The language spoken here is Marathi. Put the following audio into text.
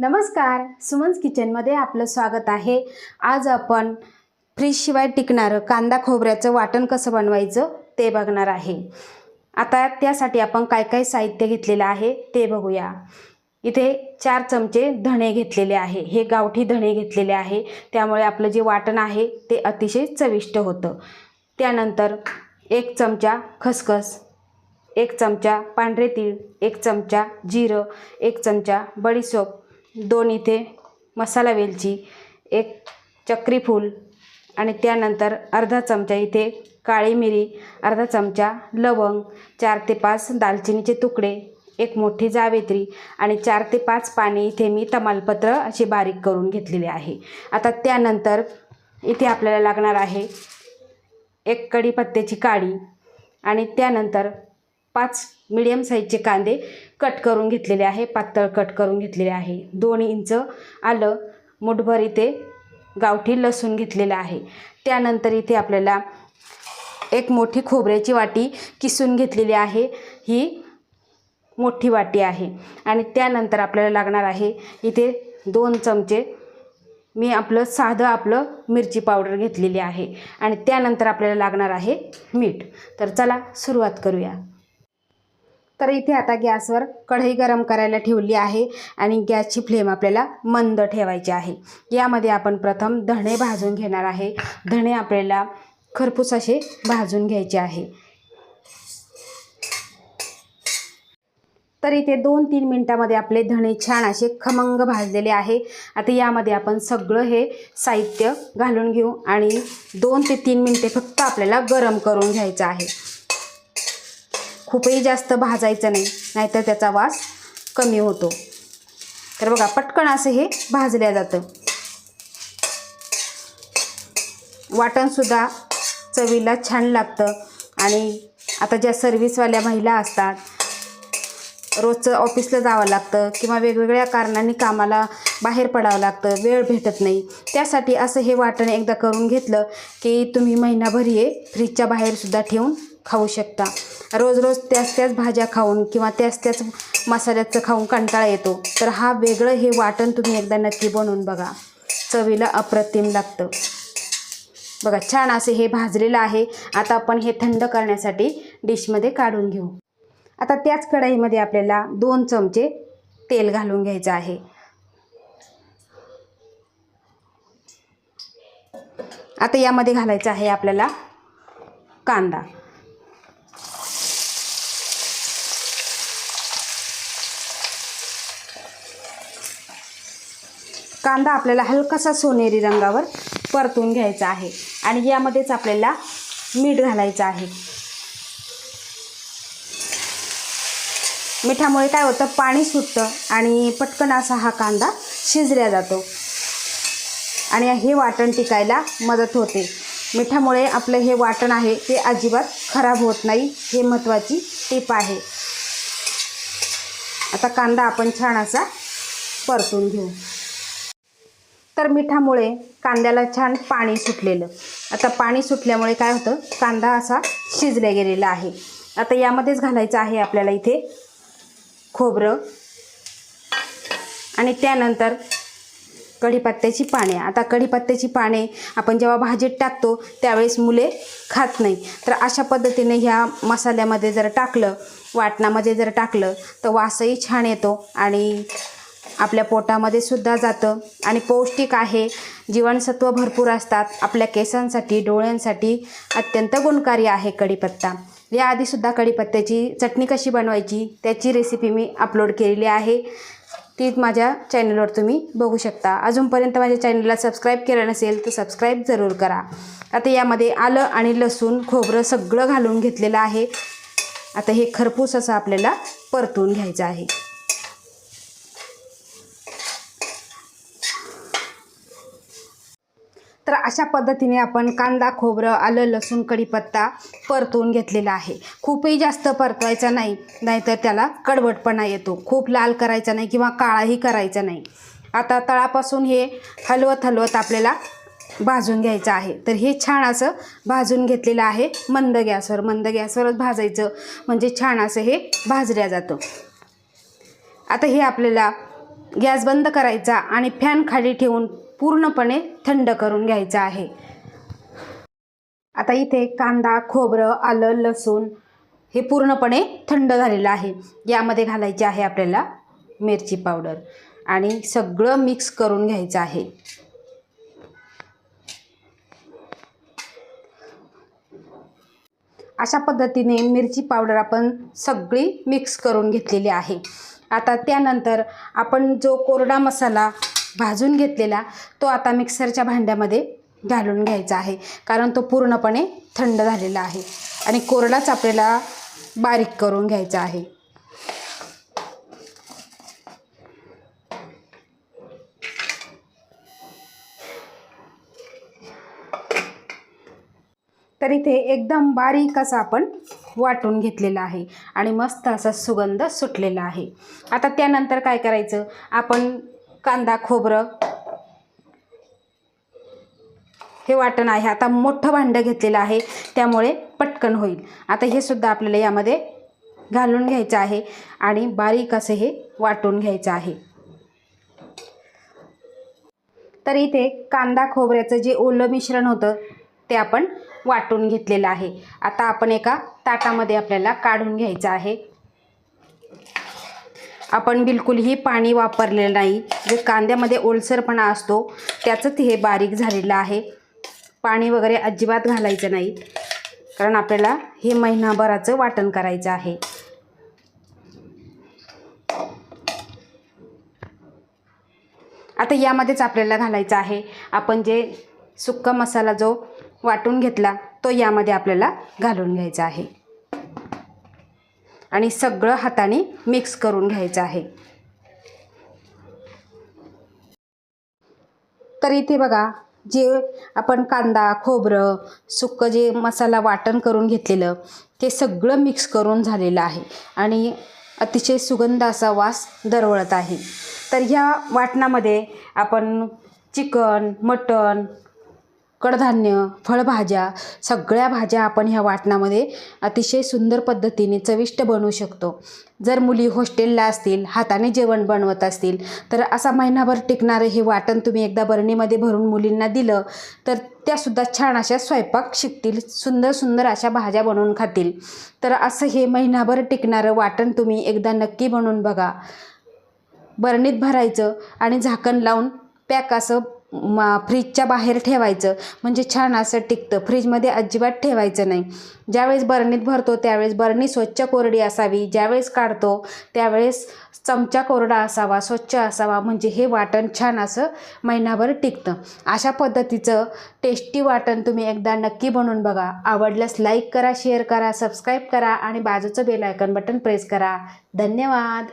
नमस्कार सुमन्स किचनमध्ये आपलं स्वागत आहे. आज आपण फ्रीजशिवाय टिकणारं कांदा खोबऱ्याचं वाटण कसं बनवायचं ते बघणार आहे. आता त्यासाठी आपण काय काय साहित्य घेतलेलं आहे ते बघूया. इथे चार चमचे धणे घेतलेले आहे. हे गावठी धणे घेतलेले आहे. त्यामुळे आपलं जे वाटण आहे ते अतिशय चविष्ट होतं. त्यानंतर एक चमचा खसखस एक चमचा पांढरे तीळ एक चमचा जिरं एक चमचा बडीसोप दोन इथे मसाला वेलची एक चक्री फूल आणि त्यानंतर अर्धा चमचा इथे काळी मिरी अर्धा चमचा लवंग चार ते पाच दालचिनीचे तुकडे एक मोठी जावेत्री आणि चार ते पाच पाणी इथे मी तमालपत्र असे बारीक करून घेतलेले आहे. आता त्यानंतर इथे आपल्याला लागणार आहे एक कढीपत्त्याची काडी आणि त्यानंतर पाच मिडियम साईजचे कांदे कट करून घेतलेले आहे पातळ कट करून घेतलेले आहे. दोन इंच आलं मुठभर इथे गावठी लसूण घेतलेलं आहे. त्यानंतर इथे आपल्याला एक मोठी खोबऱ्याची वाटी किसून घेतलेली आहे. ही मोठी वाटी आहे. आणि त्यानंतर आपल्याला लागणार आहे इथे दोन चमचे मी आपलं साधं आपलं मिरची पावडर घेतलेली आहे. आणि त्यानंतर आपल्याला लागणार आहे मीठ. तर चला सुरुवात करूया. तर इथे आता गॅसवर कढई गरम करायला ठेवली आहे आणि गॅसची फ्लेम आपल्याला मंद ठेवायची आहे. यामध्ये आपण प्रथम धणे भाजून घेणार आहे. धणे आपल्याला खरपूस असे भाजून घ्यायचे आहे. तर इथे दोन तीन मिनटामध्ये आपले धणे छान असे खमंग भाजलेले आहे. आता यामध्ये आपण सगळं हे साहित्य घालून घेऊ आणि दोन ते तीन मिनटे फक्त आपल्याला गरम करून घ्यायचं आहे. खूपही जास्त भाजायचं नाही नाहीतर त्याचा वास कमी होतो. तर बघा पटकन असं हे भाजल्या जातं. वाटणसुद्धा चवीला छान लागतं आणि आता ज्या सर्व्हिसवाल्या महिला असतात रोजचं ऑफिसला जावं लागतं किंवा वेगवेगळ्या कारणांनी कामाला बाहेर पडावं लागतं वेळ भेटत नाही त्यासाठी असं हे वाटण एकदा करून घेतलं की तुम्ही महिनाभर हे फ्रीजच्या बाहेरसुद्धा ठेवून खाऊ शकता. रोज रोज त्याच त्याच भाज्या खाऊन किंवा त्याच त्याच मसाल्याचं खाऊन कंटाळा येतो. तर हा वेगळं हे वाटण तुम्ही एकदा नक्की बनवून बघा. चवीला अप्रतिम लागतं. बघा छान असे हे भाजलेलं आहे. आता आपण हे थंड करण्यासाठी डिशमध्ये काढून घेऊ. आता त्याच कढाईमध्ये आपल्याला दोन चमचे तेल घालून घ्यायचं आहे. आता यामध्ये घालायचं आहे आपल्याला कांदा. कांदा आपल्याला हलकासा सोनेरी रंगावर परतून घ्यायचा आहे. आणि यामध्येच आपल्याला मीठ घालायचं आहे. मिठामुळे काय होतं? पाणी सुटतं आणि पटकन असा हा कांदा शिजल्या जातो. आणि हे वाटण टिकायला मदत होते. मिठामुळे आपलं हे वाटण आहे ते अजिबात खराब होत नाही हे महत्त्वाची टीप आहे. आता कांदा आपण छान असा परतून घेऊ. तर मिठामुळे कांद्याला छान पाणी सुटलेलं. आता पाणी सुटल्यामुळे काय होतं? कांदा असा शिजल्या गेलेला आहे. आता यामध्येच घालायचं आहे आपल्याला इथे खोबरं. आणि त्यानंतर कढीपत्त्याची पाने. आता कढीपत्त्याची पाने आपण जेव्हा भाजीत टाकतो त्यावेळेस मुले खात नाही. तर अशा पद्धतीने ह्या मसाल्यामध्ये जर टाकलं वाटणामध्ये जर टाकलं तर वासही छान येतो आणि आपल्या पोटामध्ये सुद्धा जातं. आणि पौष्टिक आहे. जीवनसत्व भरपूर असतात. आपल्या केसांसाठी डोळ्यांसाठी अत्यंत गुणकारी आहे कढीपत्ता. याआधीसुद्धा कढीपत्त्याची चटणी कशी बनवायची त्याची रेसिपी मी अपलोड केलेली आहे. ती माझ्या चॅनलवर तुम्ही बघू शकता. अजूनपर्यंत माझ्या चॅनलला सबस्क्राईब केलं नसेल तर सबस्क्राईब जरूर करा. आता यामध्ये आलं आणि लसूण खोबरं सगळं घालून घेतलेलं आहे. आता हे खरपूस असं आपल्याला परतून घ्यायचं आहे तर अशा पद्धतीने आपण कांदा खोबरं आलं लसूण कढीपत्ता परतवून घेतलेला आहे. खूपही जास्त परतवायचा नाही नाहीतर त्याला कडवटपणा येतो. खूप लाल करायचा नाही किंवा काळाही करायचा नाही. आता तळापासून हे हलवत हलवत आपल्याला भाजून घ्यायचं आहे. तर हे छान असं भाजून घेतलेलं आहे मंद गॅसवर. मंद गॅसवरच भाजायचं म्हणजे छान असं हे भाजल्या जातं. आता हे आपल्याला गॅस बंद करायचा आणि फॅन खाली ठेवून पूर्णपणे थंड करून घ्यायचं आहे. आता इथे कांदा खोबरं आलं लसूण हे पूर्णपणे थंड झालेलं आहे. यामध्ये घालायचे आहे आपल्याला मिरची पावडर आणि सगळं मिक्स करून घ्यायचं आहे. अशा पद्धतीने मिरची पावडर आपण सगळी मिक्स करून घेतलेली आहे. आता त्यानंतर आपण जो कोरडा मसाला भाजून घेतलेला तो आता मिक्सरच्या भांड्यामध्ये घालून घ्यायचा आहे. कारण तो पूर्णपणे थंड झालेला आहे आणि कोरडाच आपल्याला बारीक करून घ्यायचा आहे. तर इथे एकदम बारीक असं आपण वाटून घेतलेलं आहे आणि मस्त असा सुगंध सुटलेला आहे. आता त्यानंतर काय करायचं? आपण कांदा खोबरं. हे वाटण आहे. आता मोठं भांडं घेतलेलं आहे. त्यामुळे पटकन होईल. आता हे सुद्धा आपल्याला यामध्ये घालून घ्यायचं आहे आणि बारीक असं हे वाटून घ्यायचं आहे. तर इथे कांदा खोबऱ्याचं जे ओलं मिश्रण होतं ते आपण वाटून घेतलेलं आहे. आता आपण एका ताटामध्ये आपल्याला काढून घ्यायचं आहे. आपण बिलकुलही पाणी वापरलेलं नाही. जे कांद्यामध्ये ओलसरपणा असतो त्याचंच हे बारीक झालेलं आहे. पाणी वगैरे अजिबात घालायचं नाही. कारण आपल्याला हे महिनाभराचं वाटण करायचं आहे. आता यामध्येच आपल्याला घालायचं आहे. आपण जे सुक्का मसाला जो वाटून घेतला तो यामध्ये आपल्याला घालून घ्यायचा आहे. आणि सगळं हाताने मिक्स करून घ्यायचं आहे. तर इथे बघा जे आपण कांदा खोबरं सुक्कं जे मसाला वाटण करून घेतलेलं ते सगळं मिक्स करून झालेलं आहे. आणि अतिशय सुगंध असा वास दरवळत आहे. तर ह्या वाटणामध्ये आपण चिकन मटण कडधान्य फळभाज्या सगळ्या भाज्या आपण ह्या वाटणामध्ये अतिशय सुंदर पद्धतीने चविष्ट बनवू शकतो. जर मुली हॉस्टेलला असतील हाताने जेवण बनवत असतील तर असा महिनाभर टिकणारं हे वाटण तुम्ही एकदा बरणीमध्ये भरून मुलींना दिलं तर त्यासुद्धा छान अशा स्वयंपाक शिकतील सुंदर सुंदर अशा भाज्या बनवून खातील. तर असं हे महिनाभर टिकणारं वाटण तुम्ही एकदा नक्की बनवून बघा. बरणीत भरायचं आणि झाकण लावून पॅक असं मा फ्रीजच्या बाहेर ठेवायचं. म्हणजे छान असं टिकतं. फ्रीजमध्ये अजिबात ठेवायचं नाही. ज्यावेळेस बरणीत भरतो त्यावेळेस बरणी स्वच्छ कोरडी असावी. ज्यावेळेस काढतो त्यावेळेस चमचा कोरडा असावा स्वच्छ असावा. म्हणजे हे वाटण छान असं महिनाभर टिकतं. अशा पद्धतीचं टेस्टी वाटण तुम्ही एकदा नक्की बनवून बघा. आवडल्यास लाईक करा शेअर करा सबस्क्राईब करा आणि बाजूचं बेल आयकन बटन प्रेस करा. धन्यवाद!